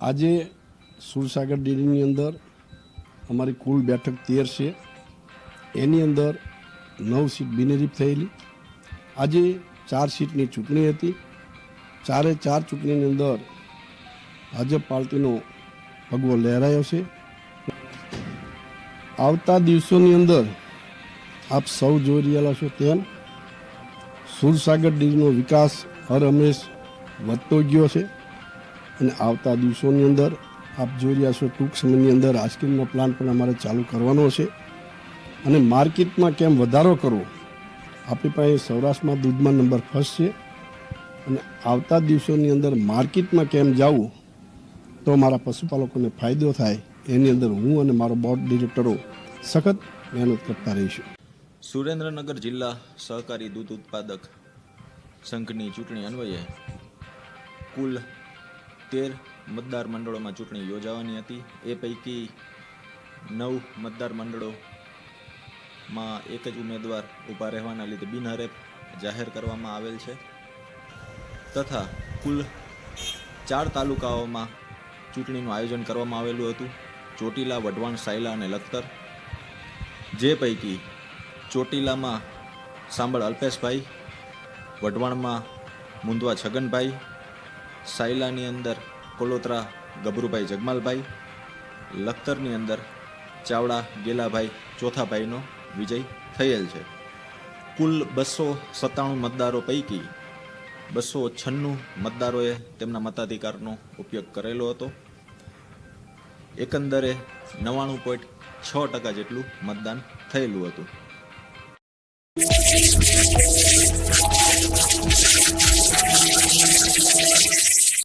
આજે સુરસાગર ડેરીની અંદર અમારી કુલ બેઠક તેર છે. એની અંદર નવ સીટ બિનરીફ થયેલી. આજે ચાર સીટની ચૂંટણી હતી. ચારે ચાર ચૂંટણીની અંદર ભાજપ પાર્ટીનો ભગવો લહેરાયો છે. આવતા દિવસોની અંદર આપ સૌ જોઈ રહેલા છો તેમ સુરસાગર ડેરીનો વિકાસ હર હંમેશ વધતો ગયો છે. અને આવતા દિવસોની અંદર આપ જોઈ રહ્યા છો ટૂંક સમયની અંદર આઈસ્ક્રીમનો પ્લાન્ટ પણ અમારે ચાલુ કરવાનો છે. અને માર્કેટમાં કેમ વધારો કરવો? આપણી પાસે સૌરાષ્ટ્રમાં દૂધમાં નંબર ફર્સ્ટ છે. અને આવતા દિવસોની અંદર માર્કેટમાં કેમ જવું? તો મારા પશુપાલકોને ફાયદો થાય. એની અંદર હું અને મારો બોર્ડ ડિરેક્ટરો સખત મહેનત કરતા રહીશું. સુરેન્દ્રનગર જિલ્લા સહકારી દૂધ ઉત્પાદક સંઘની ચૂંટણી અન્વયે કુલ તેર મતદાર મંડળોમાં ચૂંટણી યોજાવાની હતી. એ પૈકી નવ મતદાર મંડળોમાં એક જ ઉમેદવાર ઊભા રહેવાના લીધે બિનહરેફ જાહેર કરવામાં આવેલ છે. તથા કુલ ચાર તાલુકાઓમાં ચૂંટણીનું આયોજન કરવામાં આવેલું હતું. ચોટીલા, વઢવાણ, સાયલા અને લખતર. જે પૈકી ચોટીલામાં સાંભળ અલ્પેશભાઈ, વઢવાણમાં મુંદવા છગનભાઈ, સાયલાની અંદર કોલોત્રા ગભરુભાઈ જગમાલભાઈ, લખતરની અંદર ચાવડા ગેલાભાઈ ચોથાભાઈનો વિજય થયેલ છે. કુલ બસો સત્તાણું મતદારો પૈકી બસો છન્નું મતદારોએ તેમના મતાધિકારનો ઉપયોગ કરેલો હતો. એકંદરે નવ્વાણું પોઈન્ટ છ ટકા જેટલું મતદાન થયેલું હતું. Thank you.